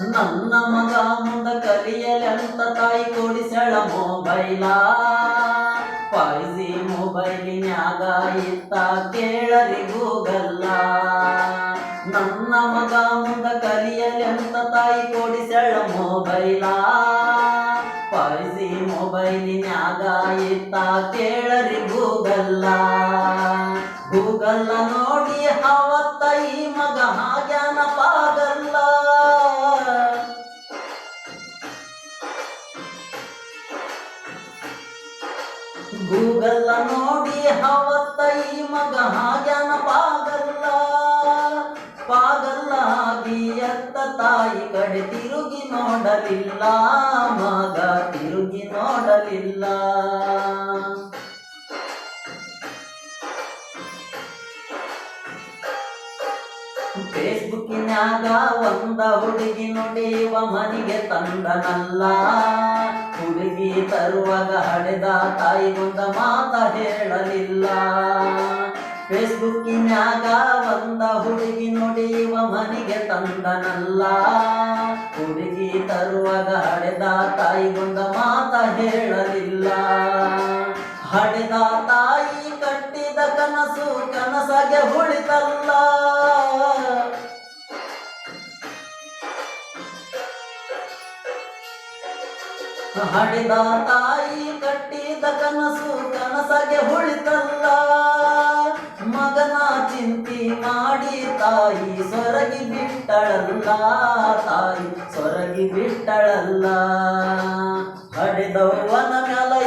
ನನ್ನ ಮಗ ಮುಂದ ಕಲಿಯಲೆಂತ ತಾಯಿ ಕೊಡಿಸಳ ಮೊಬೈಲ. ಫೈಜಿ ಮೊಬೈಲಿನ್ಯಾಗ ಇತ್ತ ಕೇಳರಿ ಗೂಗಲ್ಲ ನನ್ನ ಮಗ ಮುಂದ ಕಲಿಯಲೆಂತ ತಾಯಿ ಕೊಡಿಸಳ ಮೊಬೈಲ. ಫೈಜಿ ಮೊಬೈಲಿನ್ಯಾಗ ಇತ್ತ ಕೇಳರಿ ಗೂಗಲ್ಲ ಗೂಗಲ್ಲ ನೋಡಿ ಅವತ್ತ ಗೂಗಲ್ಲ ನೋಡಿ ಅವತ್ತ ಈ ಮಗ ಹಾಗ್ಯಾನ ಪಾಗಲ್ಲ. ಪಾಗಲ್ಲ ಎತ್ತ ತಾಯಿ ಕಡೆ ತಿರುಗಿ ನೋಡಲಿಲ್ಲ, ಮಗ ತಿರುಗಿ ನೋಡಲಿಲ್ಲ. ಫೇಸ್ಬುಕ್ಕಿನ್ಯಾಗ ಒಂದ ಹುಡುಗಿ ನುಡಿಯುವ ಮನೆಗೆ ತಂದನಲ್ಲ. ಹುಡುಗಿ ತರುವಾಗ ಹಡೆದ ತಾಯಿಗೊಂದ ಮಾತ ಹೇಳಲಿಲ್ಲ. ಫೇಸ್ಬುಕ್ಕಿನಾಗ ಒಂದ ಹುಡುಗಿ ನುಡಿಯುವ ಮನೆಗೆ ತಂದನಲ್ಲ. ಹುಡುಗಿ ತರುವಾಗ ಹಡೆದ ತಾಯಿಗೊಂದ ಮಾತ ಹೇಳಲಿಲ್ಲ. ಹಡೆದ ತಾಯಿ ಕಟ್ಟಿದ ಕನಸು ಕನಸಾಗೆ ಉಳಿತಲ್ಲ. ಹಡೆದ ತಾಯಿ ಕಟ್ಟಿದ ಕನಸು ಕನಸಗೆ ಹುಳಿತಲ್ಲ ಮಗನ ಚಿಂತಿ ಮಾಡಿ ತಾಯಿ ಸೊರಗಿ ಬಿಟ್ಟಳಲ್ಲ, ತಾಯಿ ಸೊರಗಿ ಬಿಟ್ಟಳಲ್ಲ. ಹಡೆದವ್ವನ